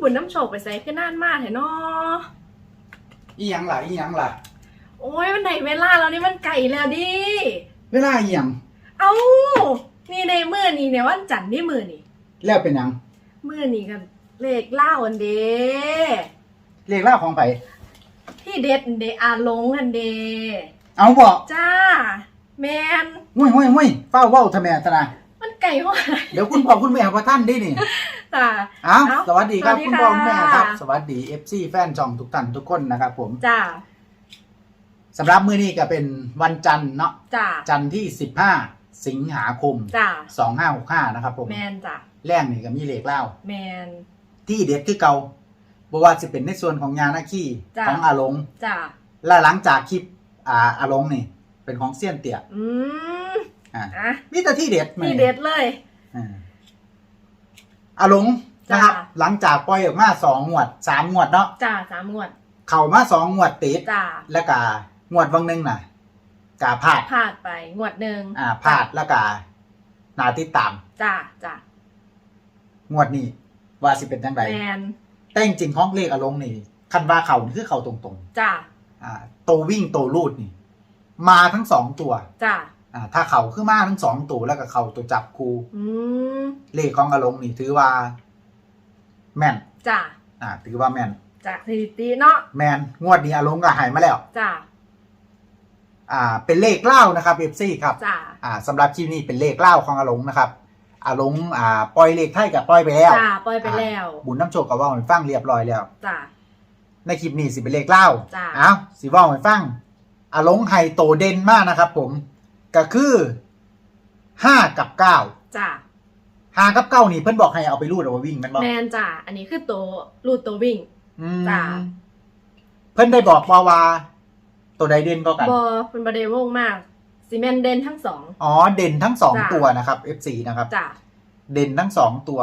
บุญน้ำโชคไปใส่ขึ้นน่านมากเห็นเนาะอีหยังล่ะอีหยังล่ะ โอ้ยมันไหนเวลาแล้วนี่มันไก่แล้วดิ เวลาอีหยังเอ้า นี่ในมือนี่เนี่ยวันจันทร์นี่มือนี่แล้วเป็นหยังมือนี่กันเลขเล่าอันเดเลขเล่าของไผที่เด็ดอันเดอาลงอันเดเอาบอกจ้า แมนงุ้ยงุ้ยงุ้ยเฝ้าเว้าทำไมตะนะมัน ไก่ห้อยเดี๋ยวคุณพ่อคุณแม่พระท่านได้นี่จ้าเอ้าเอ้าสวัสดีครับสวัสดีคุณพ่อคุณแม่ครับค่ะสวัสดี FC แฟนช่องทุกท่านทุกคนนะครับผมจ้าสำหรับมื้อนี้ก็เป็นวันจันทร์เนาะจ้าจันทร์ที่15สิงหาคมจ้า2565นะครับผมแมนจ้าแรงนี่ก็มีเลขเล่าแมนที่เด็ดคือเก่าบ่ว่าจะเป็นในส่วนของยานาคีจ้ะของอาหลงจ้าและหลังจากคลิปอ่าอาหลงนี่ เป็นของเซียนเตี่ยอืม อ่าอะมีแต่ที่เด็ดที่เด็ดเลย อ่าอาหลงนะครับ จ้ะ หลังจากปล่อยออกมาสองงวดสามงวดเนาะจ้าสามงวดเข้ามาสองงวดติด จ้าแล้วก็งวดวังหนึงน่ะกาพลาด พลาดไปงวดหนึ่งอ่าพลาดแล้วก็นาติดตาม จ้าจ้างวดนี้ ว่าสิเป็นจังไดแมนแต่จริงๆของเลขอาหลงนี่ คันว่าเขานี่คือเขาตรงๆจ้าอ่า โตววิ่งโตวรูดนี่ มาทั้งสองตัว จ้า อ่าถ้าเขาคือมาทั้งสองตัวแล้วก็เขาตัวจับคูอืมเลขของอารมณ์นี่ถือว่า แม่น จ้าอ่า ถือว่าแม่น จากสถิติเนาะแม่นงวดนี้อารมณ์ก็หายมาแล้ว จ้าอ่า เป็นเลขเล่านะครับเอฟซีครับ จ้าอ่าสำหรับคลิปนี้เป็นเลขเล่าของอารมณ์นะครับ อารมณ์อ่าปล่อยเลขไทยกับปล่อยไปแล้วจ้าปล่อยไปแล้วบุญน้ำโชคกับว่าให้ฟังเรียบร้อยแล้ว จ้าในคลิปนี้สิเป็นเลขเล่าจ้ะเอ้าสิเว่าให้ฟังอาลงไฮโตเด่นมากนะครับผม ก็คือห้ากับเก้าจ้าห้ากับเก้านี่เพิ่นบอกให้เอาไปรูดเอาไว้วิ่งแมันบอกแมนจ้าอันนี้คือตัวรูดตัววิ่ง อืมจ้ะ เพิ่นได้บอกว่าว่า ตัวใดเด่นก็กัน บอเป็นประเดวงมากซีเมนเดนทั้งสอง อ๋อเด่นทั้งสองจ้ะ ตัวนะครับ F4 นะครับ จ้าเด่นทั้งสองตัว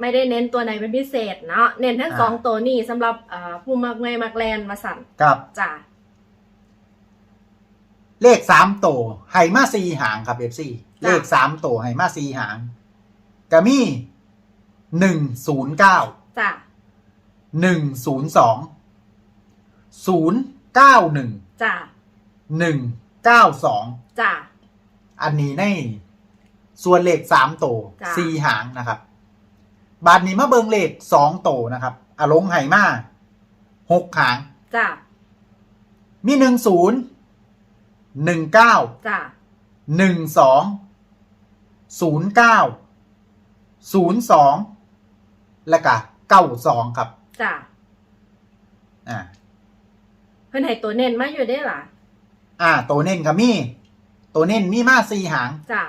ไม่ได้เน้นตัวไหนเป็นพิเศษเนาะเน้นทั้งอ่า สองตัวนี่สำหรับอ่าผู้มักไงมักแลนมาสั่นกับ จ้า เลขสามตัวไฮมาซีหางครับ F4 เลขสามตัวไฮมาซีหางก็มีหนึ่งศูนย์เก้าจ้าหนึ่งศูนย์สองศูนย์เก้าหนึ่งจ้าหนึ่งเก้าสองจ้าอันนี้ในส่วนเลขสามโตวจ้ะสี่หางนะครับ บาทนี้มาเบิงเลขสองโตวนะครับอาลงไหมาหกหางจ้ามีหนึ่งศูนย์ หนึ่งเก้าจ้าหนึ่งสองศูนย์เก้าศูนย์สองและก็เก้าสองครับ จ้าอ่า เพิ่นให้ตัวเน้นมาอยู่ได้ล่ะอ่า ตัวเน้นก็มี ตัวเน้นมีมาสี่หาง จ้า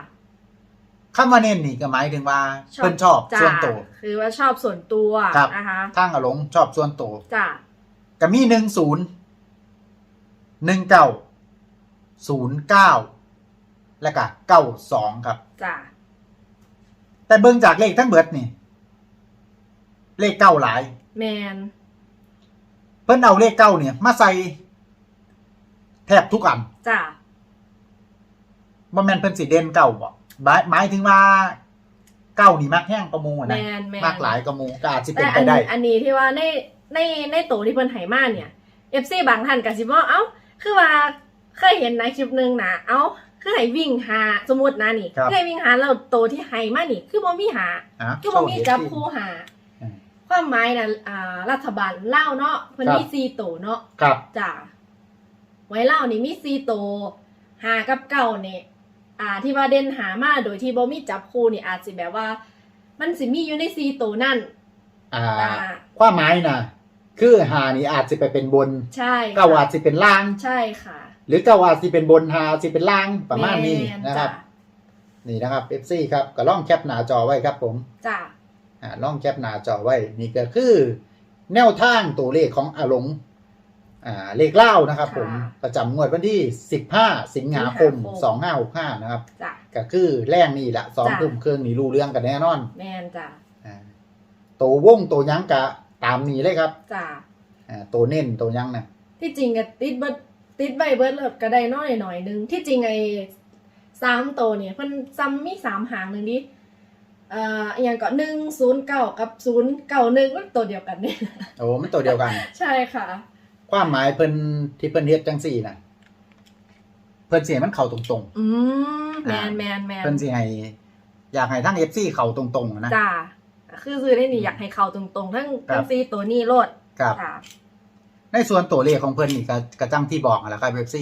คำว่าเน้นนี่ก็หมายถึงว่าเพิ่นชอบจ้าส่วนตัว คือว่าชอบส่วนตัวครับ นะคะทางอารมณ์ชอบส่วนตัว จ้าก็มีหนึ่งศูนย์หนึ่งเก้า ศูนย์เก้าแล้วก็เก้าสองครับ จ้าแต่เบิ่งจากเลขทั้งเบิดนี่ เลขเก้าหลาย แมนเพิ่นเอาเลขเก้าเนี่ย มาใส่แทบทุกอันจ้าบ่แม่นเพิ่นสิเด่นเก้าบ่หมายหมายถึงว่าเก้านี่มักแห้งกระมูอะแมนะนแมน มักหลายกระมูก็อาจสิเป็แต่นไปอันได้ นี้อันนี้ที่ว่าในในในตัวที่เพิ่นให้มาเนี่ยเอฟซีบางท่านก็สิบอกเอ้า คือว่า เคยเห็นในคลิปหนึงนะเอ้าคือให้วิ่งหาสมมุตินะนี่ครับเคยวิ่งหาแล้วตัวที่ให้มานี่ คือบ่มีหา อะคือบ่มีจับโชว์คู่หา อืม ความหมายน่ะอ่ารัฐบาลเล่าวเนาะเพิ่นครับมี4ตัวเนาะครับ จ้าไว้เล่าวนี่มี4ตัวหากับเก่าเนี่ยอ่าที่ว่าเด่นหามาโดยที่บ่มีจับคู่นี่อาจสิแบบว่า มันสิมีอยู่ใน4ตัวนั่นอ่า อ่าความหมายน่ะคือหานี่อาจจะไปเป็นบน ใช่ค่ะเก้าอาจจะเป็นล่าง ใช่ค่ะ หรือเก้าอาจจะเป็นบนหาอาจจะเป็นล่างประมาณนี้แนะครับจ้นี่นะครับเอฟซีครับก็ล่องแคปหน้าจอไว้ครับผมจ้าอ่าล่องแคปหน้าจอไว้ นี่ก็คือ แนวทางตัวเลขของอาหลงอ่าเลขเล่านะครับ ผมประจำงวดวันที่ 15 สิงหาคม 2565 นะครับจ้าก็คือแรงนี่แหละสองจ้ะทุ่มเครื่องนี่รู้เรื่องกันแน่นอน แมนจ้าอ่าตัววงตัวยั้งกะตามนี้เลยครับจ้าอ่าตัวเน้นตัวยั้งนะที่จริงก็ติดเบิด ติดใบเบิดเลิศก็ได้น้อยหน่อยนึง ที่จริงไอ้สามตัวเนี่ยเพิ่นซ้ำมีสามหางหนึ่งดิเอ่ออหย่างก็หนึ่งศูนย์เก้ากับศูนย์เก้าหนึ่งมันตัวเดียวกันเนี่ยโอ้มันตัวเดียวกัน ใช่ค่ะ ความหมายเพิ่นที่เพิ่นเฮ็ดจังซี่น่ะ เพิ่นสิให้มันเข้าตรงอืมแมนแมนแมๆนเพิ่นสิให้อยากให้ทั้ง FC เข้าตรงๆนะ จ้าคือซื้อได้นี่อยากให้เขาตรงๆ ทั้งครับ ทั้งซีตัวนี้โลดครับ จ้า ในส่วนตัวเลขของเพิ่นนี่ก็กระจังที่บอกนั่นแหละครับ FC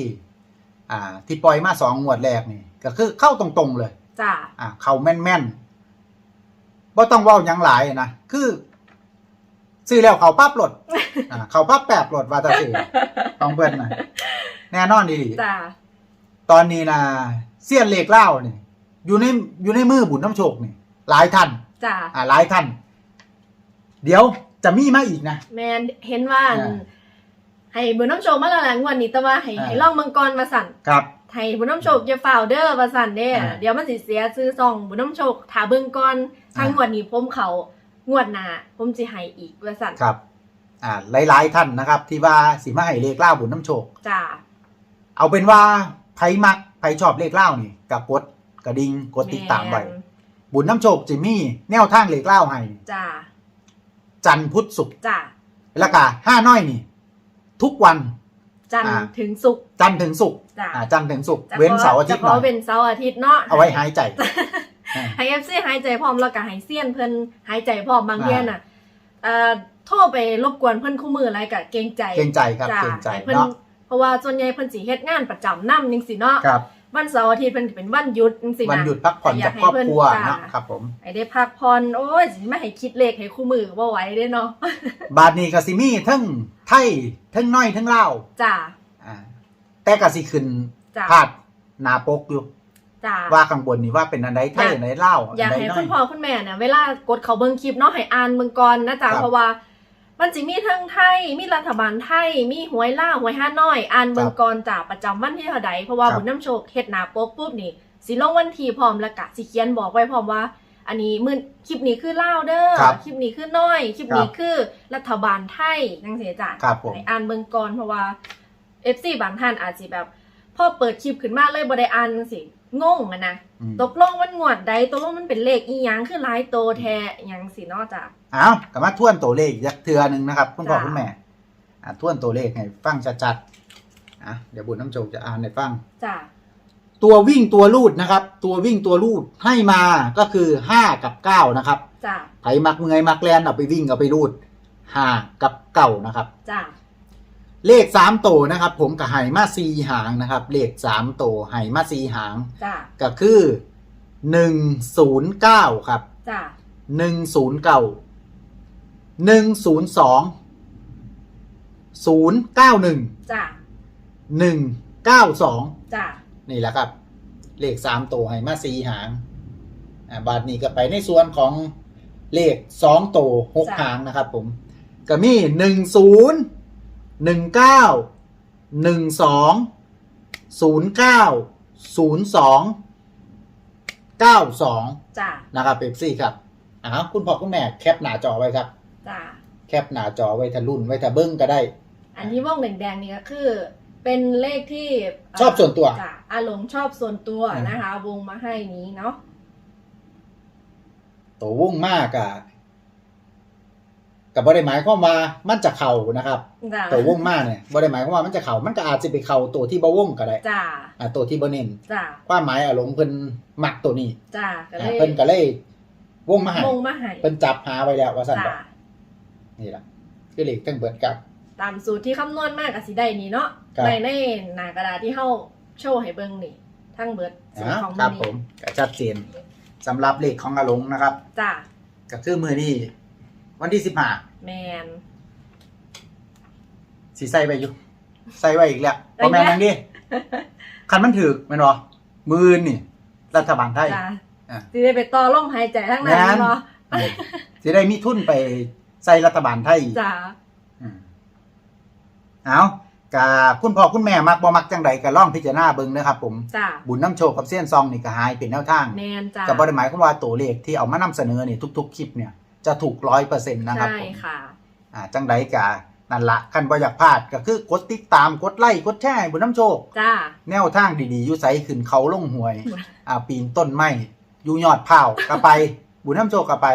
อ่า ที่ปล่อยมาสองงวดแรกนี่ ก็คือเข้าตรงๆเลย จ้าอ่า เข้าแม่นๆบ่ต้องเว้าหยังหลายนะคือ ซื้อแล้วเข้าปั๊บโหลด อ่า เข้าปั๊บแปบโหลดว่าแตาซื้อของเพิ่นน่ะแน่นอนดีจ้าตอนนี้นะเสี้ยนเลขเล่านี่อยู่ในอยู่ในมือบุญน้ำโชคนี่หลายท่าน จ้าอ่าหลายท่าน เดี๋ยวจะมีมาอีกนะ แมนเห็นว่าอ่า ให้บุญน้ำโชคมาและละงวดนี้แต่ว่าให้อ่า ให้ล่องมังกรมาสั่นครับ ให้บุญน้ำโชคอย่าฝ่าวเด้อมาสั่นเด้อ่า เดี๋ยวมันสิเสียซื้อซองบุญน้ำโชคถาเบิ่งก่อนทางอ่างงวดนี้ผมเขางวดหน้าผมสิให้อีกว่าสั่นครับ อ่าหลาย ๆ ท่านนะครับ ที่ว่าสิมาให้เลขเล่าบุญน้ำโชค จ้า เอาเป็นว่าไผมักไผชอบเลขเล่านี่กับกดกระดิ่งกดติดตามไว้แนบุญน้ำโชคจิมี่แนวทางเลขเล่าให้ จ้าจันทร์พุธศุกร์จ้าแล้วก็ห้าน้อยนี่ ทุกวัน จันทร์อ่า ถึงศุกร์ จันทร์ถึงศุกร์จ้าอ่าจันทร์ถึงศุกร์เว้นเสาร์อาทิตย์หเฉน่อพาะยเป็นเสาร์อาทิตย์เนาะเอาไว้หายใจ อ่า ให้เอฟซีหายใจพร้อมแล้วก็ให้เซียนเพิ่นหายใจพร้อมบางเทียน่ะเอ่อโทรไปรบกวนเพิ่นคู่มืออะไรก็เกรงใจเกรงใจครับจ้าเกรงใจให้เพิ่นเนาะเพราะว่าส่วนใหญ่เพิ่นสิเฮ็ดงานประจำนำจังซี่เนาะ ครับ วันเสาร์อาทิตย์เพิ่นสิเป็นวันหยุดจังซี่นะวันหยุดพักผ่อนแต่อยาจากกให้ครอบเพิ่นครัวจ้าเนาะครับผม ให้ได้พักผ่อนโอ้ยสิมาให้คิดเลขให้คู่มือบ่ไหวเด้เนาะบาทนี้กสิมีทั้งไทยทั้งน้อยทั้งเล่าวจ้าอ่าแต่กสิขึ้นจ้าพาดหนาปกอยู่จ้าว่าข้างบนนี่ว่าเป็นอันใดไทยอยากอันใดเล่าวอยากอันใดให้น้อคุยณพ่อคุณแม่เนี่ยเวลากดเขาเบิ่งคลิปเนาะให้อ่านเบิ่งก่อนนะจ๊ะครับเพราะว่า มันสิมีทั้งไทย มีรัฐบาลไทย มีหวยล่าวหวยห้าน้อย อ่านเบิ่งก่อนจ้ะประจำวันที่เท่าใดเพราะว่าครับบุญน้ำโชคเฮ็ดหน้าปกปุ๊บนี่สิลงวันที่พร้อมแล้วกะสิเขียนบอกไว้พร้อมว่า อันนี้มื้อคลิปนี้คือล่าวเด้อครับคลิปนี้คือน้อย คลิปนี้ครับคือรัฐบาลไทยจังซี่จ้ะครับผมให้อ่านเบิ่งก่อนเพราะว่า FC บางท่านอาจสิแบบ พอเปิดคลิปขึ้นมาเลยบ่ได้อ่านจังซี่งงอะนะอืมตกลงมันงวดใดตกลงมันเป็นเลขอีหยังคือหลายโตแท้อิหยังสิเนอกจากเอากลับมาทวนตัวเลขยักเทือหนึ่งนะครับคุณพ่อจ้าคุณแม่อ่าทวนตัวเลขให้ฟังชัดๆอะเดี๋ยวบุญน้ำโจกจะอ่านให้ฟัง จ้ะตัววิ่งตัวลูดนะครับ ตัววิ่งตัวลูดให้มาก็คือห้ากับเก้านะครับจ้ะไผมักเมื่อยมักแลนเอาไปวิ่งเอาไปรูดห้ากับเก้านะครับ จ้ะ เลขสามตัวนะครับ ผมกับไหมาซีหางนะครับ เลขสามตัวไหมาซีหาง จ้ะก็คือหนึ่งศูนย์เก้าครับจ้ะหนึ่งศูนย์เก้าหนึ่งศูนย์สองศูนย์เก้าหนึ่งจ้ะหนึ่งเก้าสองจ้ะนี่แหละครับ เลขสามตัวไหมาซีหางอ่าบาทนี้ก็ไปในส่วนของเลขสองตัวหกหางนะครับ ผมก็มีหนึ่งศูนย์ หนึ่งเก้าหนึ่งสองศูนย์เก้าศูนย์สองเก้าสองจ้ะนะครับเป๊ปซี่ครับอ้าวคุณพ่อคุณแม่แคปหน้าจอไว้ครับ จ้ะแคปหน้าจอไว้ทะรุ่นไว้ทะเบิ้งก็ได้ อันที่ว่องแดงๆนี่ก็คือ เป็นเลขที่ชอบส่วนตัว จ้ะอาหลงชอบส่วนตัวอืมนะคะ วงมาให้นี้เนาะตัววุ่งมากอะ กับบริหมายความว่ามันจะเข่านะครับจ้ะตัววุ่งมากเนี่ยบริหมายความว่ามันจะเข่ามันก็อาจจะไปเข่าตัวที่บ่วงก็ได้จ้ะอ่าตัวที่บ่เน้นจ้ะความหมายอารมณ์เพิ่นมักตัวนี้จ้ะก็เลอ่ายเพิ่นก็เลยว่งมาให้วงมาให้เพิ่นจับหาไว้แล้วว่าสั่นจ้ะบอกนี่ล่ะคือเลขทั้งเบิดครับ ตามสูตรที่คำนวณมากกับสีได้นี่เนาะครับ ในในหน้ากระดาษที่เฮาโชว์ให้เบิ่งนี่ ทั้งเบิดสูตรอ่าของครัมับนผนี่มก็ชัดเจนสำหรับเลขของอาหลงนะครับ จ้ะก็คือมือนี้ วันที่สิบห้าแมน สีใส่ไปอยู่ ใส่ไว้อีกแล้วได้พอแม่นไหมยังดิคันมันถือแม่นบ่มือนี่ รัฐบาลไทย จ้ะอะ สิได้ไปต่อลมหายใจทั้งนั้นแม่นเนาะอืมสิได้มีทุนไปใส่รัฐบาลไทยจ้ะอืมเอากะคุณพ่อคุณแม่มักบ่มักจังใดก็ลองพิจารณาเบิ่งนะครับผม จ้ะบุญน้ำโชคกับเส้นซองนี่ก็หายเป็นแนวทางแมนจ้ะกับ่ได้หมายความว่าตัวเลขที่เอามานำเสนอนี่ทุก ๆ คลิปเนี่ย จะถูกร้อยเปอร์เซ็นต์นะครับใช่ผมค่ะอ่าจังใดกะนั่นละคันบ่อยากพลาดก็คือกดติดตามกดไลค์กดแชร์ให้บุญน้ำโชค จ้ะแนวทางดีๆอยู่ไสขึ้นเขาลงหวย อ่าปีนต้นไม้อยู่ยอดเผาวก็ไป บุญน้ำโชคกับไป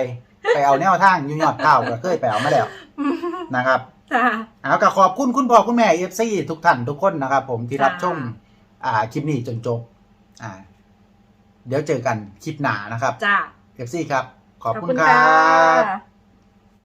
ไปเอาแนวทางอยูยอดเท่าก็เคยไปเอามาแล้วนะครับ จ้า เอาก็ขอบคุณคุณพ่อคุณแม่เอฟซีทุกท่านทุกคนนะครับผมที่รับค่ะชม อ่าคลิปนี้จนจบอ่า เดี๋ยวเจอกันคลิปหน้านะครับจ้า เอฟซีครับ ขอบคุณครัค่ะบ